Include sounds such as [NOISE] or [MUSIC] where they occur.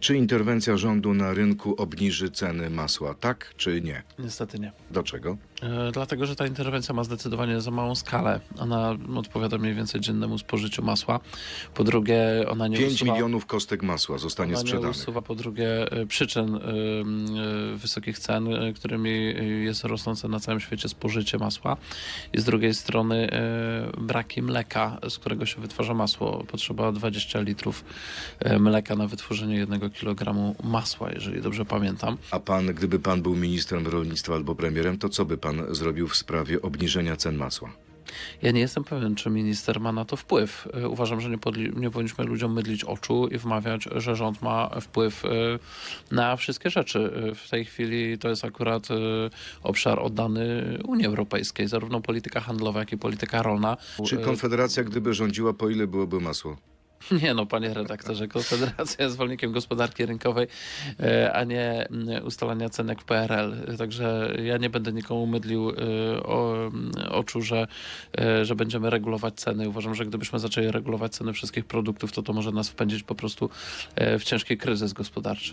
Czy interwencja rządu na rynku obniży ceny masła? Tak czy nie? Niestety nie. Do czego? E, Dlatego, że ta interwencja ma zdecydowanie za małą skalę. Ona odpowiada mniej więcej dziennemu spożyciu masła. Po drugie, ona nie 5 usuwa... milionów kostek masła zostanie Ona nie sprzedanych. usuwa po drugie e, przyczyn e, wysokich cen, którymi jest rosnące na całym świecie spożycie masła. I z drugiej strony e, braki mleka, z którego się wytwarza masło. Potrzeba 20 litrów mleka na wytworzenie jednego kilogramu masła, jeżeli dobrze pamiętam. A pan, gdyby pan był ministrem rolnictwa albo premierem, to co by pan zrobił w sprawie obniżenia cen masła? Ja nie jestem pewien, czy minister ma na to wpływ. E, Uważam, że nie, nie powinniśmy ludziom mydlić oczu i wmawiać, że rząd ma wpływ e, na wszystkie rzeczy. E, W tej chwili to jest akurat obszar oddany Unii Europejskiej, zarówno polityka handlowa, jak i polityka rolna. Czy Konfederacja, gdyby rządziła, po ile byłoby masło? [LAUGHS] Nie no, panie redaktorze, Konfederacja jest zwolennikiem gospodarki rynkowej, e, a nie mm, ustalania cenek w PRL. Także ja nie będę nikomu mydlił e, mm, oczu, że, e, że będziemy regulować ceny. Uważam, że gdybyśmy zaczęli regulować ceny wszystkich produktów, to to może nas wpędzić po prostu w ciężki kryzys gospodarczy.